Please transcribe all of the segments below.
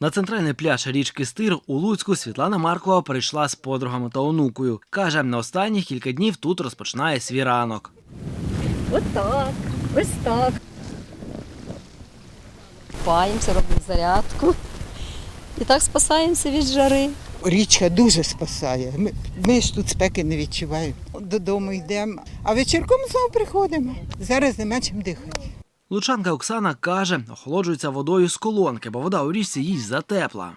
На центральний пляж річки Стир у Луцьку Світлана Маркова прийшла з подругами та онукою. Каже, на останні кілька днів тут розпочинає свій ранок. Отак, ось так. Купаємося, робимо зарядку. І так спасаємося від жари. Річка дуже спасає. Ми, ми ж тут спеки не відчуваємо. Додому йдемо, а вечірком знову приходимо. Зараз нема чим дихати. Лучанка Оксана каже, охолоджується водою з колонки, бо вода у річці їй затепла.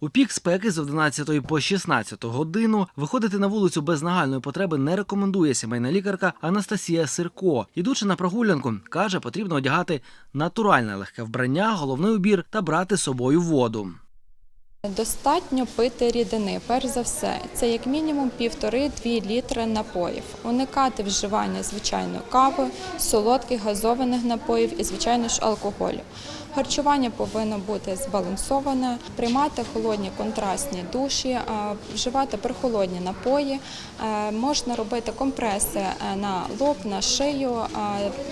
У пік спеки з 11 по 16 годину виходити на вулицю без нагальної потреби не рекомендує сімейна лікарка Анастасія Сирко. Ідучи на прогулянку, каже, потрібно одягати натуральне легке вбрання, головний убір та брати з собою воду. Достатньо пити рідини, перш за все, це як мінімум півтори-дві літри напоїв. Уникати вживання звичайно кави, солодких газованих напоїв і, звичайно ж, алкоголю. Харчування повинно бути збалансоване, приймати холодні контрастні душі, вживати прохолодні напої. Е, Можна робити компреси е, на лоб, на шию,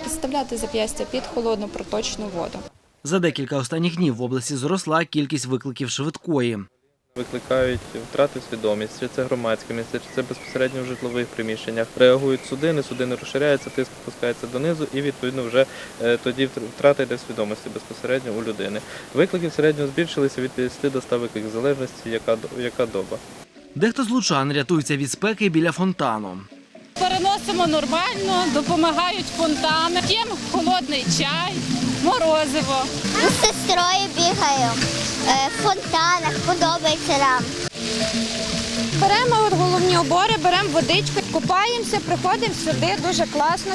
підставляти зап'ястя під холодну проточну воду. За декілька останніх днів в області зросла кількість викликів швидкої. Викликають втрати свідомості, чи це громадське місце, чи це безпосередньо в житлових приміщеннях. Реагують судини, судини розширяються, тиск опускається донизу і відповідно вже е, тоді втрата йде свідомості безпосередньо у людини. Виклики в середньому збільшилися від 50 до 100 викликів, в залежності яка, яка доба. Дехто з лучан рятується від спеки біля фонтану. Переносимо нормально, допомагають фонтани, п'ємо холодний чай, морозиво. Ми з сестрою бігаю е, в фонтанах, подобається нам. Беремо головні убори, беремо водичку, купаємося, приходимо сюди, дуже класно.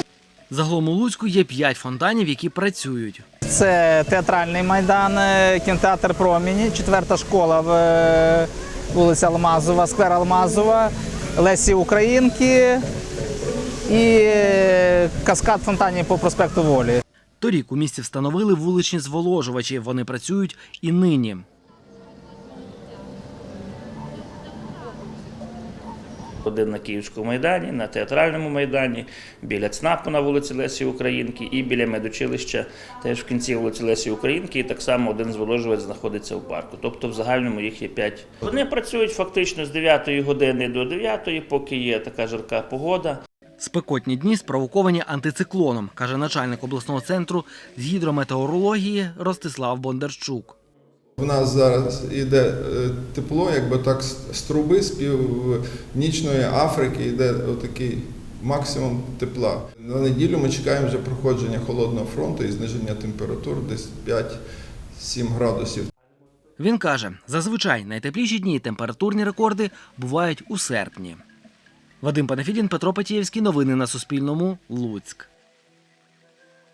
Загалом у Луцьку є п'ять фонтанів, які працюють. Це театральний майдан, е, кінотеатр Проміні, четверта школа в е, вулиця Алмазова, сквер Алмазова, Лесі Українки і каскад фонтанів по проспекту Волі. Торік у місті встановили вуличні зволожувачі. Вони працюють і нині. Один на Київському майдані, на театральному майдані, біля ЦНАПу на вулиці Лесі Українки і біля медучилища теж в кінці вулиці Лесі Українки. І так само один зволожувач знаходиться в парку. Тобто в загальному їх є п'ять. Вони працюють фактично з 9 години до 9, поки є така жарка погода. Спекотні дні спровоковані антициклоном, каже начальник обласного центру з гідрометеорології Ростислав Бондарчук. У нас зараз йде е, тепло, якби так з труби з північної Африки йде отакий максимум тепла. На неділю ми чекаємо вже проходження холодного фронту і зниження температур десь 5-7 градусів. Він каже, зазвичай найтепліші дні і температурні рекорди бувають у серпні. Вадим Панафідін, Петро Петієвський. Новини на Суспільному. Луцьк.